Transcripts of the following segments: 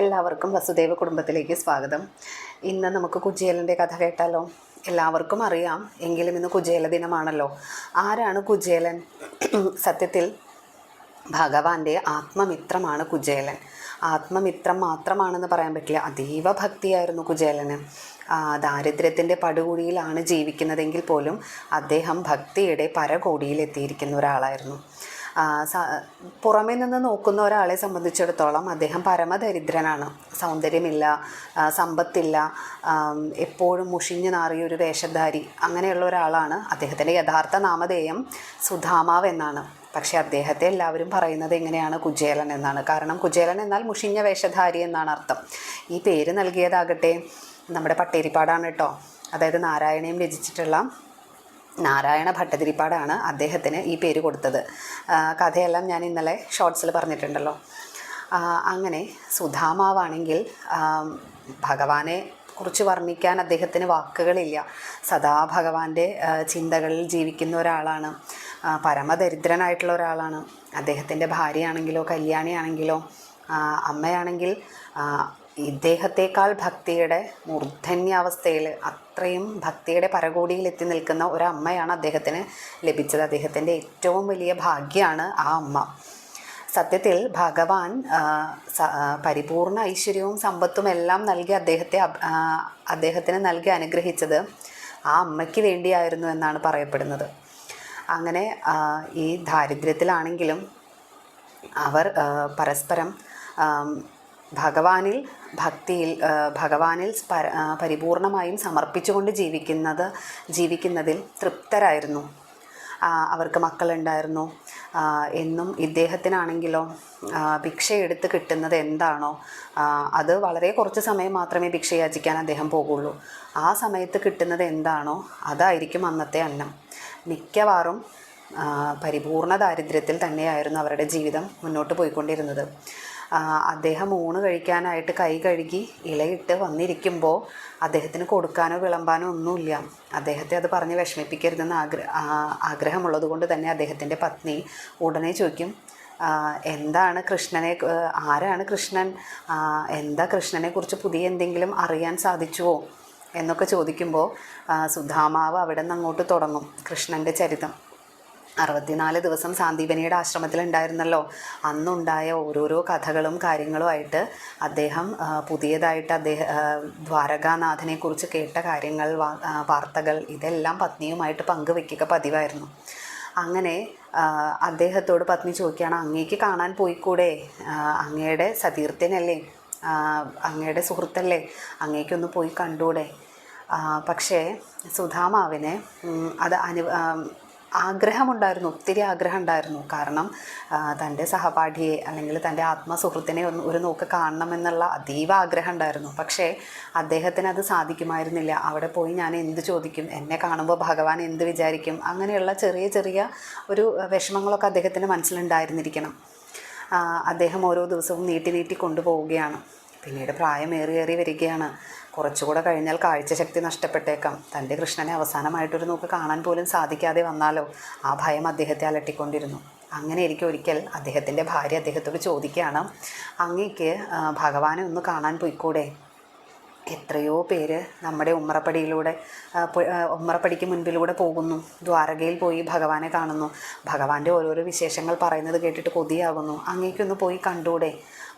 എല്ലാവർക്കും വസുദേവ കുടുംബത്തിലേക്ക് സ്വാഗതം. ഇന്ന് നമുക്ക് കുജേലന്റെ കഥ കേട്ടാലോ? എല്ലാവർക്കും അറിയാം. എങ്കിലും ഇന്ന് കുജേല ദിനമാണല്ലോ. ആരാണ് കുജേലൻ സത്യത്തിൽ ഭഗവാന്റെ ആത്മമിത്രമാണ് കുജേലൻ ആത്മമിത്രം മാത്രമാണെന്ന് പറയാൻ പറ്റില്ല. അതീവ ഭക്തിയായിരുന്നു കുജേലന് ദാരിദ്ര്യത്തിന്റെ പടുകുഴിയിലാണ് ജീവിക്കുന്നതെങ്കിൽ പോലും അദ്ദേഹം ഭക്തിയുടെ പരകോടിയിൽ എത്തിയിരിക്കുന്ന ഒരാളായിരുന്നു. പുറമേ നിന്ന് നോക്കുന്ന ഒരാളെ സംബന്ധിച്ചിടത്തോളം അദ്ദേഹം പരമദരിദ്രനാണ്. സൗന്ദര്യമില്ല സമ്പത്തില്ല എപ്പോഴും മുഷിഞ്ഞു നാറിയ ഒരു വേഷധാരി അങ്ങനെയുള്ള ഒരാളാണ്. അദ്ദേഹത്തിന്റെ യഥാർത്ഥ നാമധേയം സുധാമാവ് എന്നാണ്. പക്ഷേ അദ്ദേഹത്തെ എല്ലാവരും പറയുന്നത് എങ്ങനെയാണ്? കുജേലൻ എന്നാണ്. കാരണം കുജേലൻ എന്നാൽ മുഷിഞ്ഞ വേഷധാരി എന്നാണ് അർത്ഥം. ഈ പേര് നൽകിയതാകട്ടെ നമ്മുടെ പട്ടേരിപ്പാടാണ് കേട്ടോ. അതായത് നാരായണീയം രചിച്ചിട്ടുള്ള നാരായണ ഭട്ടതിരിപ്പാടാണ് അദ്ദേഹത്തിന് ഈ പേര് കൊടുത്തത്. കഥയെല്ലാം ഞാൻ ഇന്നലെ ഷോർട്സിൽ പറഞ്ഞിട്ടുണ്ടല്ലോ. അങ്ങനെ സുധാമാവാണെങ്കിൽ ഭഗവാനെ കുറിച്ച് വർണിക്കാൻ അദ്ദേഹത്തിന് വാക്കുകളില്ല. സദാ ഭഗവാന്റെ ചിന്തകളിൽ ജീവിക്കുന്ന ഒരാളാണ്. പരമദരിദ്രനായിട്ടുള്ള ഒരാളാണ്. അദ്ദേഹത്തിന്റെ ഭാര്യയാണെങ്കിലോ കല്യാണിയാണെങ്കിലോ അമ്മയാണെങ്കിൽ ഇദ്ദേഹത്തേക്കാൾ ഭക്തിയുടെ മൂർധന്യാവസ്ഥയിൽ അത്രയും ഭക്തിയുടെ പരകോടിയിൽ എത്തി നിൽക്കുന്ന ഒരമ്മയാണ് അദ്ദേഹത്തിന് ലഭിച്ചത്. അദ്ദേഹത്തിന്റെ ഏറ്റവും വലിയ ഭാഗ്യമാണ് ആ അമ്മ. സത്യത്തിൽ ഭഗവാൻ പരിപൂർണ ഐശ്വര്യവും സമ്പത്തും എല്ലാം നൽകി അദ്ദേഹത്തെ അദ്ദേഹത്തിന് നൽകി അനുഗ്രഹിച്ചത് ആ അമ്മയ്ക്ക് വേണ്ടിയായിരുന്നു എന്നാണ് പറയപ്പെടുന്നത്. അങ്ങനെ ഈ ദാരിദ്ര്യത്തിലാണെങ്കിലും അവർ പരസ്പരം ഭഗവാനിൽ ഭക്തിയിൽ ഭഗവാനിൽ പര പരിപൂർണമായും സമർപ്പിച്ചുകൊണ്ട് ജീവിക്കുന്നത് ജീവിക്കുന്നതിൽ തൃപ്തരായിരുന്നു. അവർക്ക് മക്കളുണ്ടായിരുന്നു. എന്നും ഇദ്ദേഹത്തിനാണെങ്കിലോ ഭിക്ഷയെടുത്ത് കിട്ടുന്നത് എന്താണോ അത് വളരെ കുറച്ച് സമയം മാത്രമേ ഭിക്ഷ യാചിക്കാൻ അദ്ദേഹം പോകുള്ളൂ. ആ സമയത്ത് കിട്ടുന്നത് എന്താണോ അതായിരിക്കും അന്നത്തെ അന്നം. മിക്കവാറും പരിപൂർണ ദാരിദ്ര്യത്തിൽ തന്നെയായിരുന്നു അവരുടെ ജീവിതം മുന്നോട്ട് പോയിക്കൊണ്ടിരുന്നത്. അദ്ദേഹം ഊണ് കഴിക്കാനായിട്ട് കൈ കഴുകി ഇലയിട്ട് വന്നിരിക്കുമ്പോൾ അദ്ദേഹത്തിന് കൊടുക്കാനോ വിളമ്പാനോ ഒന്നുമില്ല. അദ്ദേഹത്തെ അത് പറഞ്ഞ് വിഷമിപ്പിക്കരുതെന്ന് ആഗ്രഹ ആഗ്രഹമുള്ളത് കൊണ്ട് തന്നെ അദ്ദേഹത്തിന്റെ പത്നി ഉടനെ ചോദിക്കും എന്താണ് കൃഷ്ണനെ ആരാണ് കൃഷ്ണൻ? എന്താ കൃഷ്ണനെക്കുറിച്ച് പുതിയ എന്തെങ്കിലും അറിയാൻ സാധിച്ചുവോ? എന്നൊക്കെ ചോദിക്കുമ്പോൾ സുധാമാവ് അവിടെ നിന്ന് അങ്ങോട്ട് തുടങ്ങും കൃഷ്ണന്റെ ചരിതം. അറുപത്തിനാല് ദിവസം സാന്ദീപനിയുടെ ആശ്രമത്തിലുണ്ടായിരുന്നല്ലോ. അന്നുണ്ടായ ഓരോരോ കഥകളും കാര്യങ്ങളുമായിട്ട് അദ്ദേഹം പുതിയതായിട്ട് അദ്ദേഹം ദ്വാരകാനാഥനെക്കുറിച്ച് കേട്ട കാര്യങ്ങൾ വാർത്തകൾ ഇതെല്ലാം പത്നിയുമായിട്ട് പങ്കുവെക്കുക പതിവായിരുന്നു. അങ്ങനെ അദ്ദേഹത്തോട് പത്നി ചോദിക്കുകയാണ് അങ്ങേക്ക് കാണാൻ പോയിക്കൂടെ? കൂടെ അങ്ങയുടെ സതീർത്ഥ്യനല്ലേ? അങ്ങയുടെ സുഹൃത്തല്ലേ? അങ്ങേക്കൊന്ന് പോയി കണ്ടൂടെ? പക്ഷേ സുധാമാവിന് അത് അനു ആഗ്രഹമുണ്ടായിരുന്നു ഒത്തിരി ആഗ്രഹം ഉണ്ടായിരുന്നു കാരണം തന്റെ സഹപാഠിയെ അല്ലെങ്കിൽ തന്റെ ആത്മസുഹൃത്തിനെ ഒന്ന് ഒരു നോക്ക് കാണണമെന്നുള്ള അതീവ ആഗ്രഹം ഉണ്ടായിരുന്നു പക്ഷേ അദ്ദേഹത്തിന് അത് സാധിക്കുമായിരുന്നില്ല. അവിടെ പോയി ഞാൻ എന്ത് ചോദിക്കും എന്നെ കാണുമ്പോൾ ഭഗവാൻ എന്ത് വിചാരിക്കും അങ്ങനെയുള്ള ചെറിയ ചെറിയ ഒരു വിഷമങ്ങളൊക്കെ അദ്ദേഹത്തിന്റെ മനസ്സിലുണ്ടായിരുന്നിരിക്കണം. അദ്ദേഹം ഓരോ ദിവസവും നീട്ടി നീട്ടി കൊണ്ടുപോവുകയാണ്. പിന്നീട് പ്രായമേറിയേറി വരികയാണ്. കുറച്ചുകൂടെ കഴിഞ്ഞാൽ കാഴ്ചശക്തി നഷ്ടപ്പെട്ടേക്കാം. തന്റെ കൃഷ്ണനെ അവസാനമായിട്ടൊരു നോക്ക് കാണാൻ പോലും സാധിക്കാതെ വന്നാലോ? ആ ഭയം അദ്ദേഹത്തെ അലട്ടിക്കൊണ്ടിരുന്നു. അങ്ങനെ ഇരിക്കും ഒരിക്കൽ അദ്ദേഹത്തിന്റെ ഭാര്യ അദ്ദേഹത്തോട് ചോദിക്കുകയാണ് അങ്ങേക്ക് ഭഗവാനെ ഒന്ന് കാണാൻ പോയിക്കൂടെ? എത്രയോ പേര് നമ്മുടെ ഉമ്മറപ്പടിയിലൂടെ ഉമ്മറപ്പടിക്ക് മുൻപിലൂടെ പോകുന്നു. ദ്വാരകയിൽ പോയി ഭഗവാനെ കാണുന്നു. ഭഗവാന്റെ ഓരോരോ വിശേഷങ്ങൾ പറയുന്നത് കേട്ടിട്ട് കൊതിയാകുന്നു. അങ്ങേക്കൊന്ന് പോയി കണ്ടൂടെ?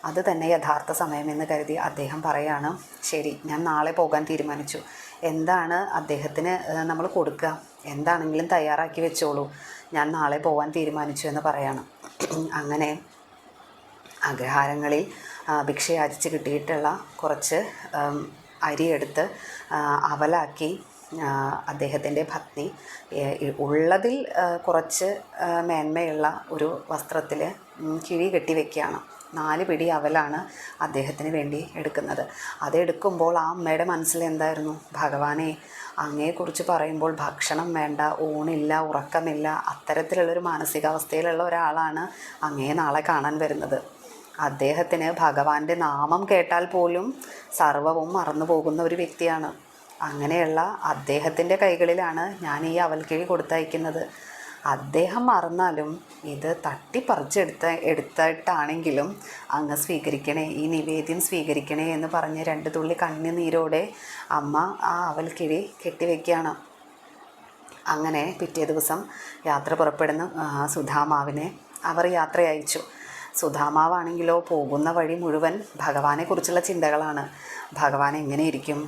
അത് തന്നെ യഥാർത്ഥ സമയമെന്ന് കരുതി അദ്ദേഹം പറയാണ്. ശരി ഞാൻ നാളെ പോകാൻ തീരുമാനിച്ചു. എന്താണ് അദ്ദേഹത്തിന് നമ്മൾ കൊടുക്കുക എന്താണെങ്കിലും തയ്യാറാക്കി വെച്ചോളൂ. ഞാൻ നാളെ പോകാൻ തീരുമാനിച്ചു എന്ന് പറയാണ്. അങ്ങനെ അഗ്രഹാരങ്ങളിൽ ഭിക്ഷയാചിച്ച് കിട്ടിയിട്ടുള്ള കുറച്ച് അരിയെടുത്ത് അവലാക്കി അദ്ദേഹത്തിന്റെ പത്നി ഉള്ളതിൽ കുറച്ച് മേന്മയുള്ള ഒരു വസ്ത്രത്തിൽ കിഴി കെട്ടി വെക്കുകയാണ്. നാല് പിടി അവലാണ് അദ്ദേഹത്തിന് വേണ്ടി എടുക്കുന്നത്. അതെടുക്കുമ്പോൾ ആ അമ്മയുടെ മനസ്സിൽ എന്തായിരുന്നു? ഭഗവാനെ അങ്ങയെക്കുറിച്ച് പറയുമ്പോൾ ഭക്ഷണം വേണ്ട ഊണില്ല ഉറക്കമില്ല അത്തരത്തിലുള്ളൊരു മാനസികാവസ്ഥയിലുള്ള ഒരാളാണ് അങ്ങയെ നാളെ കാണാൻ വരുന്നത്. അദ്ദേഹത്തിന് ഭഗവാന്റെ നാമം കേട്ടാൽ പോലും സർവവും മറന്നു പോകുന്ന ഒരു വ്യക്തിയാണ്. അങ്ങനെയുള്ള അദ്ദേഹത്തിന്റെ കൈകളിലാണ് ഞാൻ ഈ അവൽക്കിഴി കൊടുത്തയക്കുന്നത്. അദ്ദേഹം മറന്നാലും ഇത് തട്ടിപ്പറിച്ചെടുത്ത എടുത്തിട്ടാണെങ്കിലും അങ്ങ് സ്വീകരിക്കണേ ഈ നിവേദ്യം സ്വീകരിക്കണേ എന്ന് പറഞ്ഞ് രണ്ട് തുള്ളി കണ്ണുനീരോടെ അമ്മ ആ അവൽക്കിഴി കെട്ടിവെക്കുകയാണ്. അങ്ങനെ പിറ്റേ ദിവസം യാത്ര പുറപ്പെടുന്ന സുധാമാവിനെ അവർ യാത്ര അയച്ചു സുധാമാവാണെങ്കിലോ പോകുന്ന വഴി മുഴുവൻ ഭഗവാനെക്കുറിച്ചുള്ള ചിന്തകളാണ്. ഭഗവാൻ എങ്ങനെയിരിക്കും?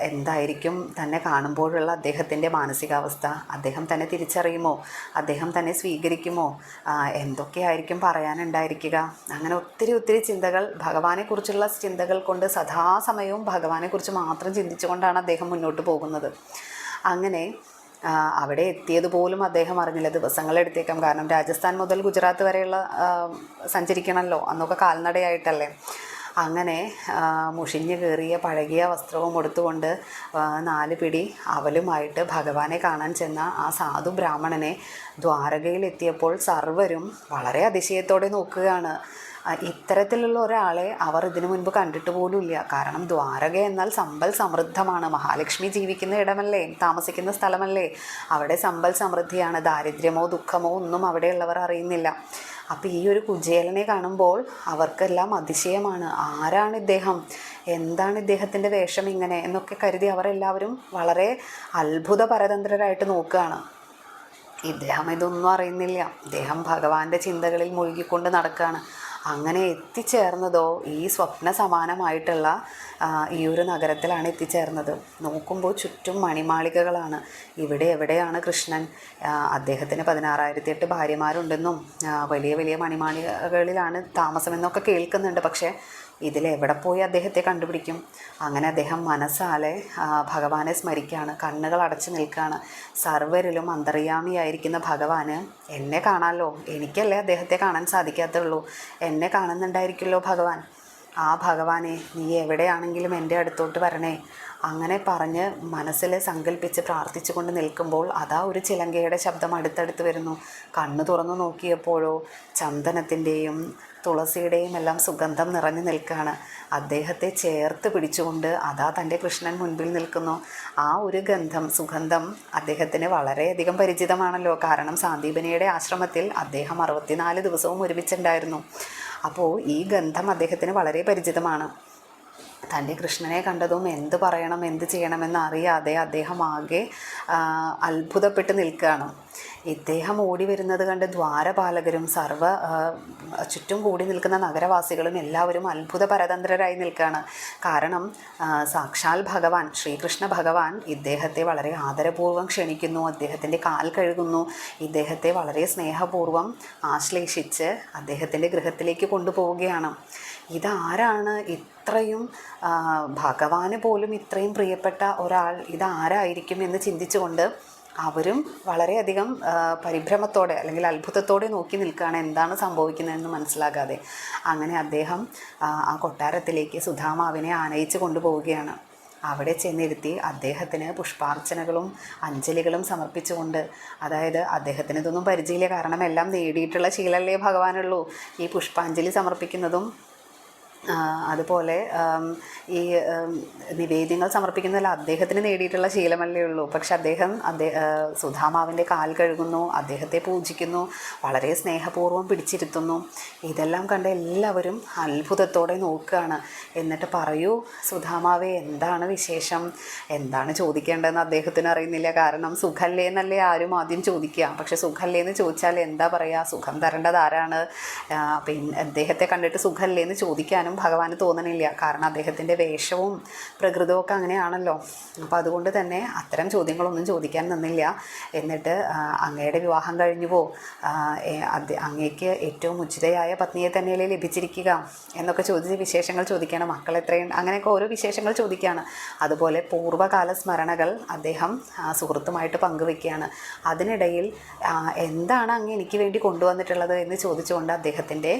എന്തായിരിക്കും? തന്നെ കാണുമ്പോഴുള്ള അദ്ദേഹത്തിന്റെ മാനസികാവസ്ഥ അദ്ദേഹം തന്നെ തിരിച്ചറിയുമോ? അദ്ദേഹം തന്നെ സ്വീകരിക്കുമോ? എന്തൊക്കെയായിരിക്കും പറയാനുണ്ടായിരിക്കുക? അങ്ങനെ ഒത്തിരി ഒത്തിരി ചിന്തകൾ ഭഗവാനെക്കുറിച്ചുള്ള ചിന്തകൾ കൊണ്ട് സദാസമയവും ഭഗവാനെക്കുറിച്ച് മാത്രം ചിന്തിച്ചുകൊണ്ടാണ് അദ്ദേഹം മുന്നോട്ട് പോകുന്നത്. അങ്ങനെ അവിടെ എത്തിയത് പോലും അദ്ദേഹം അറിഞ്ഞില്ല. ദിവസങ്ങളെടുത്തേക്കാം കാരണം രാജസ്ഥാൻ മുതൽ ഗുജറാത്ത് വരെയുള്ള സഞ്ചരിക്കണമല്ലോ അന്നൊക്കെ കാൽനടയായിട്ടല്ലേ. അങ്ങനെ മുഷിഞ്ഞു കയറിയ പഴകിയ വസ്ത്രവും എടുത്തുകൊണ്ട് നാല് പിടി അവലുമായിട്ട് ഭഗവാനെ കാണാൻ ചെന്ന ആ സാധു ബ്രാഹ്മണനെ ദ്വാരകയിലെത്തിയപ്പോൾ സർവരും വളരെ അതിശയത്തോടെ നോക്കുകയാണ്. ഇത്തരത്തിലുള്ള ഒരാളെ അവർ ഇതിനു മുൻപ് കണ്ടിട്ട് പോലുമില്ല. കാരണം ദ്വാരക എന്നാൽ സമ്പൽ സമൃദ്ധമാണ്. മഹാലക്ഷ്മി ജീവിക്കുന്ന ഇടമല്ലേ? താമസിക്കുന്ന സ്ഥലമല്ലേ? അവിടെ സമ്പൽ സമൃദ്ധിയാണ്. ദാരിദ്ര്യമോ ദുഃഖമോ ഒന്നും അവിടെയുള്ളവർ അറിയുന്നില്ല. അപ്പോൾ ഈ ഒരു കുജേലനെ കാണുമ്പോൾ അവർക്കെല്ലാം അതിശയമാണ്. ആരാണ് ഇദ്ദേഹം? എന്താണ് ഇദ്ദേഹത്തിന്റെ വേഷം ഇങ്ങനെ? എന്നൊക്കെ കരുതി അവരെല്ലാവരും വളരെ അത്ഭുത പരതന്ത്രരായിട്ട് നോക്കുകയാണ്. ഇദ്ദേഹം ഇതൊന്നും അറിയുന്നില്ല. ഇദ്ദേഹം ഭഗവാന്റെ ചിന്തകളിൽ മുഴുകിക്കൊണ്ട് നടക്കുകയാണ്. അങ്ങനെ എത്തിച്ചേർന്നതോ ഈ സ്വപ്ന സമാനമായിട്ടുള്ള ഈ ഒരു നഗരത്തിലാണ് എത്തിച്ചേർന്നത്. നോക്കുമ്പോൾ ചുറ്റും മണിമാളികകളാണ്. ഇവിടെ എവിടെയാണ് കൃഷ്ണൻ? അദ്ദേഹത്തിന് പതിനാറായിരത്തി എട്ട് ഭാര്യമാരുണ്ടെന്നും വലിയ വലിയ മണിമാളികകളിലാണ് താമസമെന്നൊക്കെ കേൾക്കുന്നുണ്ട്. പക്ഷേ ഇതിലെവിടെ പോയി അദ്ദേഹത്തെ കണ്ടുപിടിക്കും? അങ്ങനെ അദ്ദേഹം മനസ്സാലെ ഭഗവാനെ സ്മരിക്കുകയാണ് കണ്ണുകൾ അടച്ചു നിൽക്കുകയാണ് സർവരിലും അന്തർയാമിയായിരിക്കുന്ന ഭഗവാന് എന്നെ കാണാമല്ലോ എനിക്കല്ലേ അദ്ദേഹത്തെ കാണാൻ സാധിക്കാത്തുള്ളൂ. എന്നെ കാണുന്നുണ്ടായിരിക്കുമല്ലോ ഭഗവാൻ. ആ ഭഗവാനെ നീ എവിടെയാണെങ്കിലും എന്റെ അടുത്തോട്ട് വരണേ. അങ്ങനെ പറഞ്ഞ് മനസ്സിൽ സങ്കല്പിച്ച് പ്രാർത്ഥിച്ചു കൊണ്ട് നിൽക്കുമ്പോൾ അതാ ഒരു ചിലങ്കയുടെ ശബ്ദം അടുത്തടുത്ത് വരുന്നു. കണ്ണു തുറന്നു നോക്കിയപ്പോഴോ ചന്ദനത്തിന്റെയും തുളസിയുടെയും എല്ലാം സുഗന്ധം നിറഞ്ഞു നിൽക്കുകയാണ്. അദ്ദേഹത്തെ ചേർത്ത് പിടിച്ചുകൊണ്ട് അതാ തന്റെ കൃഷ്ണൻ മുൻപിൽ നിൽക്കുന്നു. ആ ഒരു ഗന്ധം സുഗന്ധം അദ്ദേഹത്തിന് വളരെയധികം പരിചിതമാണല്ലോ. കാരണം സാന്ദീപനിയുടെ ആശ്രമത്തിൽ അദ്ദേഹം അറുപത്തിനാല് ദിവസവും ഒരുമിച്ചുണ്ടായിരുന്നു. അപ്പോൾ ഈ ഗന്ധം അദ്ദേഹത്തിന് വളരെ പരിചിതമാണ്. തന്റെ കൃഷ്ണനെ കണ്ടതും എന്ത് പറയണം എന്ത് ചെയ്യണമെന്ന് അറിയാതെ അദ്ദേഹം ആകെ അത്ഭുതപ്പെട്ട് നിൽക്കുകയാണ്. ഇദ്ദേഹം ഓടി വരുന്നത് കണ്ട് ദ്വാരപാലകരും സർവ ചുറ്റും കൂടി നിൽക്കുന്ന നഗരവാസികളും എല്ലാവരും അത്ഭുത പരതന്ത്രരായി നിൽക്കുകയാണ്. കാരണം സാക്ഷാൽ ഭഗവാൻ ശ്രീകൃഷ്ണ ഭഗവാൻ ഇദ്ദേഹത്തെ വളരെ ആദരപൂർവം ക്ഷണിക്കുന്നു അദ്ദേഹത്തിന്റെ കാൽ കഴുകുന്നു ഇദ്ദേഹത്തെ വളരെ സ്നേഹപൂർവം ആശ്ലേഷിച്ച് അദ്ദേഹത്തിന്റെ ഗൃഹത്തിലേക്ക് കൊണ്ടുപോവുകയാണ്. ഇതാരാണ് ഇത്രയും ഭഗവാന് പോലും ഇത്രയും പ്രിയപ്പെട്ട ഒരാൾ? ഇതാരായിരിക്കും എന്ന് ചിന്തിച്ചുകൊണ്ട് അവരും വളരെയധികം പരിഭ്രമത്തോടെ അല്ലെങ്കിൽ അത്ഭുതത്തോടെ നോക്കി നിൽക്കുകയാണ് എന്താണ് സംഭവിക്കുന്നതെന്ന് മനസ്സിലാകാതെ. അങ്ങനെ അദ്ദേഹം ആ, കൊട്ടാരത്തിലേക്ക് സുധാമാവിനെ ആനയിച്ച് കൊണ്ടുപോവുകയാണ്. അവിടെ ചെന്നിരുത്തി അദ്ദേഹത്തിന് പുഷ്പാർച്ചനകളും അഞ്ജലികളും സമർപ്പിച്ചുകൊണ്ട് അതായത് അദ്ദേഹത്തിന് ഇതൊന്നും പരിചയമില്ല കാരണം എല്ലാം നേടിയിട്ടുള്ള ശീലല്ലേ ഭഗവാനുള്ളൂ. ഈ പുഷ്പാഞ്ജലി സമർപ്പിക്കുന്നതും അതുപോലെ ഈ നിവേദ്യങ്ങൾ സമർപ്പിക്കുന്നതിൽ അദ്ദേഹത്തിന് നേടിയിട്ടുള്ള ശീലമല്ലേ ഉള്ളൂ. പക്ഷെ അദ്ദേഹം അദ്ദേഹം സുധാമാവിന്റെ കാൽ കഴുകുന്നു അദ്ദേഹത്തെ പൂജിക്കുന്നു വളരെ സ്നേഹപൂർവം പിടിച്ചിരുത്തുന്നു. ഇതെല്ലാം കണ്ട് എല്ലാവരും അത്ഭുതത്തോടെ നോക്കുകയാണ്. എന്നിട്ട് പറയൂ സുധാമാവെ എന്താണ് വിശേഷം? എന്താണ് ചോദിക്കേണ്ടതെന്ന് അദ്ദേഹത്തിന് അറിയുന്നില്ല. കാരണം സുഖല്ലേ എന്നല്ലേ ആരും ആദ്യം ചോദിക്കുക. പക്ഷെ സുഖല്ലേ എന്ന് ചോദിച്ചാൽ എന്താ പറയുക? സുഖം തരേണ്ടത് ആരാണ്? പിന്നെ അദ്ദേഹത്തെ കണ്ടിട്ട് സുഖല്ലേ എന്ന് ചോദിക്കാനും ഭഗവാന് തോന്നണില്ല. കാരണം അദ്ദേഹത്തിന്റെ വേഷവും പ്രകൃതവും ഒക്കെ അങ്ങനെയാണല്ലോ. അപ്പോൾ അതുകൊണ്ട് തന്നെ അത്തരം ചോദ്യങ്ങളൊന്നും ചോദിക്കാൻ നിന്നില്ല. എന്നിട്ട് അങ്ങയുടെ വിവാഹം കഴിഞ്ഞുവോ? അങ്ങേക്ക് ഏറ്റവും ഉചിതയായ പത്നിയെ തന്നെയല്ലേ ലഭിച്ചിരിക്കുക എന്നൊക്കെ ചോദിച്ച് വിശേഷങ്ങൾ ചോദിക്കുകയാണ്. മക്കൾ എത്രയും അങ്ങനെയൊക്കെ ഓരോ വിശേഷങ്ങൾ ചോദിക്കുകയാണ്. അതുപോലെ പൂർവകാല സ്മരണകൾ അദ്ദേഹം സുഹൃത്തുമായിട്ട് പങ്കുവെക്കുകയാണ്. അതിനിടയിൽ എന്താണ് അങ്ങ് എനിക്ക് വേണ്ടി കൊണ്ടുവന്നിട്ടുള്ളത് എന്ന് ചോദിച്ചുകൊണ്ട് അദ്ദേഹത്തിന്റെ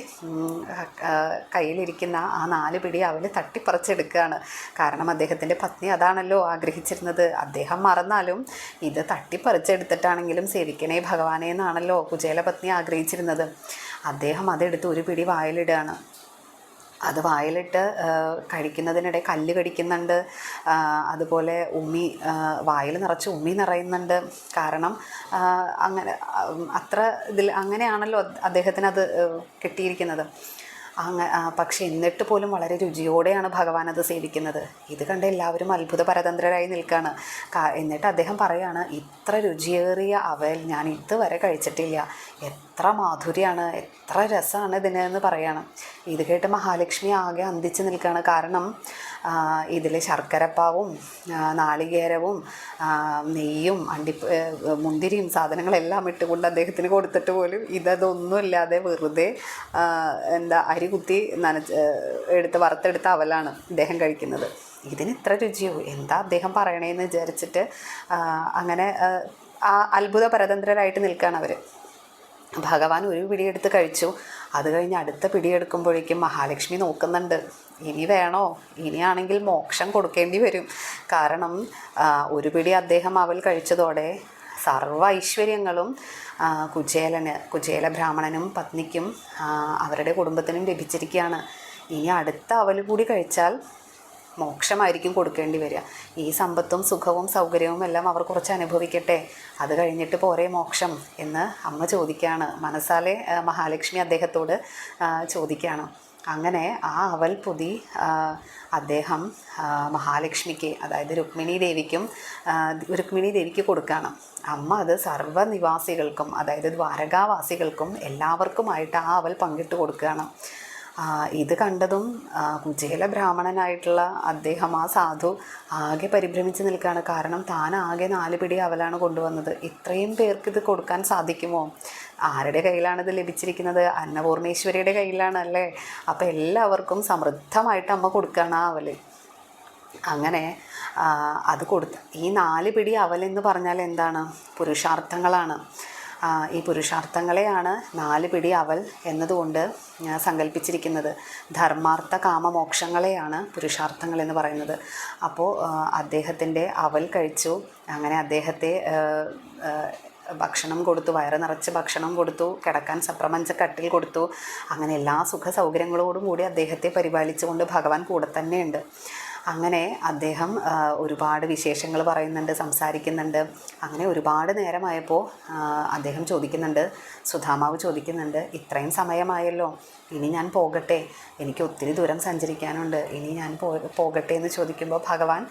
കയ്യിലിരിക്കുന്ന ആ നാല് പിടി അവന് തട്ടിപ്പറിച്ചെടുക്കുകയാണ്. കാരണം അദ്ദേഹത്തിന്റെ പത്നി അതാണല്ലോ ആഗ്രഹിച്ചിരുന്നത്. അദ്ദേഹം മറന്നാലും ഇത് തട്ടിപ്പറിച്ചെടുത്തിട്ടാണെങ്കിലും സേവിക്കണേ ഭഗവാനെ എന്നാണല്ലോ കുചേല പത്നി ആഗ്രഹിച്ചിരുന്നത്. അദ്ദേഹം അതെടുത്ത് ഒരു പിടി വായിലിടുകയാണ്. അത് വായിലിട്ട് കഴിക്കുന്നതിനിടെ കല്ല് കടിക്കുന്നുണ്ട്. അതുപോലെ ഉമ്മി വായിൽ നിറച്ച് ഉമ്മി നിറയുന്നുണ്ട്. കാരണം അങ്ങനെ അത്ര ഇതിൽ അങ്ങനെയാണല്ലോ അദ്ദേഹത്തിന് അത് കിട്ടിയിരിക്കുന്നത്. അങ്ങ പക്ഷെ എന്നിട്ട് പോലും വളരെ രുചിയോടെയാണ് ഭഗവാൻ അത് സേവിക്കുന്നത്. ഇത് കണ്ട് എല്ലാവരും അത്ഭുത പരതന്ത്രരായി നിൽക്കുകയാണ് എന്നിട്ട് അദ്ദേഹം പറയാണ് ഇത്ര രുചിയേറിയ അവൽ ഞാൻ ഇതുവരെ കഴിച്ചിട്ടില്ല. എത്ര മാധുര്യമാണ് എത്ര രസമാണ് ഇതിനെന്ന് പറയാണ്. ഇത് കേട്ട് മഹാലക്ഷ്മി ആകെ അന്തിച്ച് നിൽക്കുകയാണ് കാരണം ഇതിൽ ശർക്കരപ്പാവും നാളികേരവും നെയ്യും അണ്ടി മുന്തിരിയും സാധനങ്ങളെല്ലാം ഇട്ടുകൊണ്ട് അദ്ദേഹത്തിന് കൊടുത്തിട്ട് പോലും ഇതൊന്നുമില്ലാതെ വെറുതെ എന്താ അരി കുത്തി നനച്ച് എടുത്ത് വറുത്തെടുത്ത അവലാണ് ഇദ്ദേഹം കഴിക്കുന്നത്. ഇതിന് ഇത്ര രുചിയോ എന്താ അദ്ദേഹം പറയണേന്ന് വിചാരിച്ചിട്ട് അങ്ങനെ ആ അത്ഭുത പരതന്ത്രരായിട്ട് നിൽക്കുകയാണ് അവർ ഭഗവാൻ ഒരു പിടിയെടുത്ത് കഴിച്ചു. അത് കഴിഞ്ഞ് അടുത്ത പിടിയെടുക്കുമ്പോഴേക്കും മഹാലക്ഷ്മി നോക്കുന്നുണ്ട്. ഇനി വേണോ? ഇനിയാണെങ്കിൽ മോക്ഷം കൊടുക്കേണ്ടി വരും. കാരണം ഒരു പിടി അദ്ദേഹം അവൾ കഴിച്ചതോടെ സർവ ഐശ്വര്യങ്ങളും കുചേലന് കുചേല ബ്രാഹ്മണനും പത്നിക്കും അവരുടെ കുടുംബത്തിനും ലഭിച്ചിരിക്കുകയാണ്. ഇനി അടുത്ത അവൽ കൂടി കഴിച്ചാൽ മോക്ഷമായിരിക്കും കൊടുക്കേണ്ടി വരിക. ഈ സമ്പത്തും സുഖവും സൗകര്യവും എല്ലാം അവർ കുറച്ച് അനുഭവിക്കട്ടെ. അത് കഴിഞ്ഞിട്ട് പോരെ മോക്ഷം എന്ന് അമ്മ ചോദിക്കുകയാണ്. മനസ്സാലെ മഹാലക്ഷ്മി അദ്ദേഹത്തോട് ചോദിക്കുകയാണ്. അങ്ങനെ ആ അവൽ പൊതി അദ്ദേഹം മഹാലക്ഷ്മിക്ക് അതായത് രുക്മിണി ദേവിക്കും രുക്മിണി ദേവിക്ക് കൊടുക്കുകയാണ്. അമ്മ അത് സർവനിവാസികൾക്കും അതായത് ദ്വാരകാവാസികൾക്കും എല്ലാവർക്കുമായിട്ട് ആ അവൽ പങ്കിട്ട് കൊടുക്കുകയാണ്. ഇത് കണ്ടതും കുചേല ബ്രാഹ്മണനായിട്ടുള്ള അദ്ദേഹം ആ സാധു ആകെ പരിഭ്രമിച്ച് നിൽക്കുകയാണ്. കാരണം താൻ ആകെ നാല് പിടി അവലാണ് കൊണ്ടുവന്നത്. ഇത്രയും പേർക്ക് ഇത് കൊടുക്കാൻ സാധിക്കുമോ? ആരുടെ കയ്യിലാണ് ഇത് ലഭിച്ചിരിക്കുന്നത്? അന്നപൂർണേശ്വരിയുടെ കയ്യിലാണ് അല്ലേ അപ്പം എല്ലാവർക്കും സമൃദ്ധമായിട്ട് അമ്മ കൊടുക്കുകയാണ് ആ അവൽ. അങ്ങനെ അത് കൊടുത്ത. ഈ നാല് പിടി അവലെന്ന് പറഞ്ഞാൽ എന്താണ്? പുരുഷാർത്ഥങ്ങളാണ്. ഈ പുരുഷാർത്ഥങ്ങളെയാണ് നാല് പിടി അവൽ എന്നതുകൊണ്ട് ഞാൻ സങ്കല്പിച്ചിരിക്കുന്നത് ധർമാർത്ഥ കാമമോക്ഷങ്ങളെയാണ് പുരുഷാർത്ഥങ്ങൾ എന്ന് പറയുന്നത്. അപ്പോൾ അദ്ദേഹത്തിന്റെ അവൽ കഴിച്ചു. അങ്ങനെ അദ്ദേഹത്തെ ഭക്ഷണം കൊടുത്തു വയറ് നിറച്ച് ഭക്ഷണം കൊടുത്തു കിടക്കാൻ സപ്രമഞ്ച കട്ടിൽ കൊടുത്തു. അങ്ങനെ എല്ലാ സുഖ സൗകര്യങ്ങളോടും കൂടി അദ്ദേഹത്തെ പരിപാലിച്ചുകൊണ്ട് ഭഗവാൻ കൂടെ തന്നെയുണ്ട്. അങ്ങനെ അദ്ദേഹം ഒരുപാട് വിശേഷങ്ങൾ പറയുന്നുണ്ട് സംസാരിക്കുന്നുണ്ട്. അങ്ങനെ ഒരുപാട് നേരമായപ്പോൾ അദ്ദേഹം ചോദിക്കുന്നുണ്ട് സുധാമാവ് ചോദിക്കുന്നുണ്ട് ഇത്രയും സമയമായല്ലോ ഇനി ഞാൻ പോകട്ടെ എനിക്ക് ഒത്തിരി ദൂരം സഞ്ചരിക്കാനുണ്ട് ഇനി ഞാൻ പോകട്ടെ എന്ന് ചോദിക്കുമ്പോൾ ഭഗവാൻ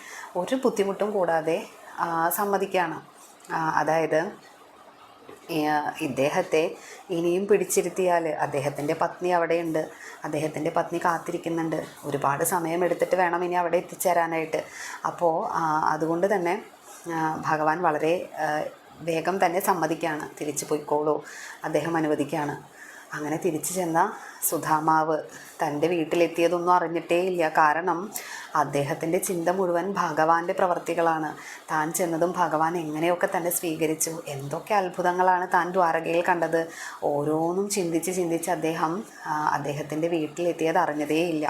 ഒരു ബുദ്ധിമുട്ടും കൂടാതെ സമ്മതിക്കുകയാണ്. അതായത് ഇദ്ദേഹത്തെ ഇനിയും പിടിച്ചിരുത്തിയാൽ അദ്ദേഹത്തിന്റെ പത്നി അവിടെയുണ്ട്. അദ്ദേഹത്തിന്റെ പത്നി കാത്തിരിക്കുന്നുണ്ട്. ഒരുപാട് സമയം എടുത്തിട്ട് വേണം ഇനി അവിടെ എത്തിച്ചേരാനായിട്ട്. അപ്പോൾ അതുകൊണ്ട് തന്നെ ഭഗവാൻ വളരെ വേഗം തന്നെ സമ്മതിക്കുകയാണ്. തിരിച്ചു പോയിക്കോളൂ. അദ്ദേഹം അനുവദിക്കുകയാണ്. അങ്ങനെ തിരിച്ചു ചെന്ന സുധാമാവ് തന്റെ വീട്ടിലെത്തിയതൊന്നും അറിഞ്ഞിട്ടേ ഇല്ല കാരണം അദ്ദേഹത്തിന്റെ ചിന്ത മുഴുവൻ ഭഗവാന്റെ പ്രവർത്തികളാണ്. താൻ ചെന്നതും ഭഗവാൻ എങ്ങനെയൊക്കെ തന്നെ സ്വീകരിച്ചു. എന്തൊക്കെ അത്ഭുതങ്ങളാണ് താൻ ദ്വാരകയിൽ കണ്ടത്. ഓരോന്നും ചിന്തിച്ച് ചിന്തിച്ച് അദ്ദേഹം അദ്ദേഹത്തിന്റെ വീട്ടിലെത്തിയത് അറിഞ്ഞതേയില്ല.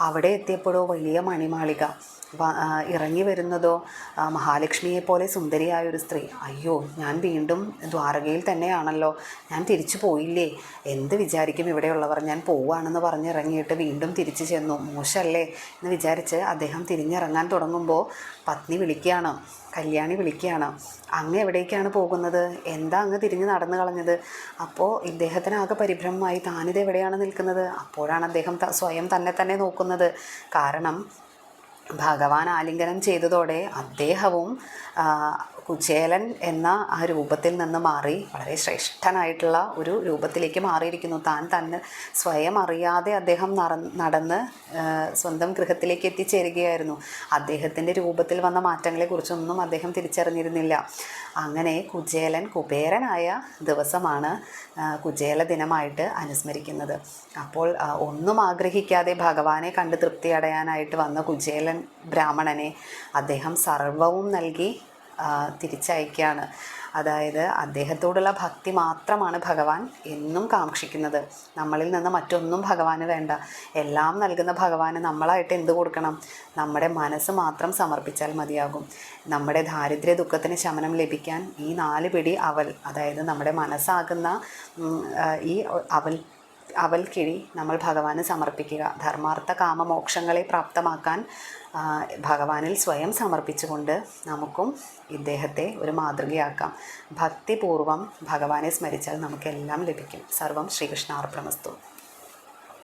അവിടെ എത്തിയപ്പോഴോ വലിയ മണിമാളിക. ഇറങ്ങി വരുന്നതോ മഹാലക്ഷ്മിയെ പോലെ സുന്ദരിയായ ഒരു സ്ത്രീ. അയ്യോ ഞാൻ വീണ്ടും ദ്വാരകയിൽ തന്നെയാണല്ലോ. ഞാൻ തിരിച്ചു പോയില്ലേ? എന്ത് വിചാരിക്കും ഇവിടെയുള്ളവർ? ഞാൻ പോവുകയാണെന്ന് പറഞ്ഞ് ഇറങ്ങിയിട്ട് വീണ്ടും തിരിച്ചു ചെന്നു. മോശമല്ലേ എന്ന് വിചാരിച്ച് അദ്ദേഹം തിരിഞ്ഞിറങ്ങാൻ തുടങ്ങുമ്പോൾ പത്നി വിളിക്കുകയാണ്. കല്യാണി വിളിക്കുകയാണ്. അങ്ങ് എവിടേക്കാണ് പോകുന്നത്? എന്താ അങ്ങ് തിരിഞ്ഞ് നടന്നു കളഞ്ഞത്? അപ്പോൾ ഇദ്ദേഹത്തിന് ആകെ പരിഭ്രമമായി താനിത് എവിടെയാണ് നിൽക്കുന്നത്? അപ്പോഴാണ് അദ്ദേഹം സ്വയം തന്നെ തന്നെ നോക്കുന്നത്. കാരണം ഭഗവാൻ ആലിംഗനം ചെയ്തതോടെ അദ്ദേഹവും കുചേലൻ എന്ന ആ രൂപത്തിൽ നിന്ന് മാറി വളരെ ശ്രേഷ്ഠനായിട്ടുള്ള ഒരു രൂപത്തിലേക്ക് മാറിയിരിക്കുന്നു. താൻ തന്നെ സ്വയം അറിയാതെ അദ്ദേഹം നട നടന്ന് സ്വന്തം ഗൃഹത്തിലേക്ക് എത്തിച്ചേരുകയായിരുന്നു. അദ്ദേഹത്തിന്റെ രൂപത്തിൽ വന്ന മാറ്റങ്ങളെക്കുറിച്ചൊന്നും അദ്ദേഹം തിരിച്ചറിഞ്ഞിരുന്നില്ല. അങ്ങനെ കുചേലൻ കുബേരനായ ദിവസമാണ് കുചേല ദിനമായിട്ട് അനുസ്മരിക്കുന്നത്. അപ്പോൾ ഒന്നും ആഗ്രഹിക്കാതെ ഭഗവാനെ കണ്ട് തൃപ്തി അടയാനായിട്ട് വന്ന കുചേലൻ ബ്രാഹ്മണനെ അദ്ദേഹം സർവവും നൽകി തിരിച്ചയക്കുകയാണ്. അതായത് അദ്ദേഹത്തോടുള്ള ഭക്തി മാത്രമാണ് ഭഗവാൻ എന്നും കാക്ഷിക്കുന്നത്. നമ്മളിൽ നിന്ന് മറ്റൊന്നും ഭഗവാന് വേണ്ട. എല്ലാം നൽകുന്ന ഭഗവാന് നമ്മളായിട്ട് എന്ത് കൊടുക്കണം? നമ്മുടെ മനസ്സ് മാത്രം സമർപ്പിച്ചാൽ മതിയാകും. നമ്മുടെ ദാരിദ്ര്യ ദുഃഖത്തിന് ശമനം ലഭിക്കാൻ ഈ നാല് പിടി അവൽ അതായത് നമ്മുടെ മനസ്സാകുന്ന ഈ അവൽ അവൽ അവൽക്കിഴി നമ്മൾ ഭഗവാന് സമർപ്പിക്കുക. ധർമാർത്ഥ കാമമോക്ഷങ്ങളെ പ്രാപ്തമാക്കാൻ ഭഗവാനിൽ സ്വയം സമർപ്പിച്ചുകൊണ്ട് നമുക്കും ഇദ്ദേഹത്തെ ഒരു മാതൃകയാക്കാം. ഭക്തിപൂർവം ഭഗവാനെ സ്മരിച്ചാൽ നമുക്കെല്ലാം ലഭിക്കും. സർവം ശ്രീകൃഷ്ണാർപ്പണമസ്തു.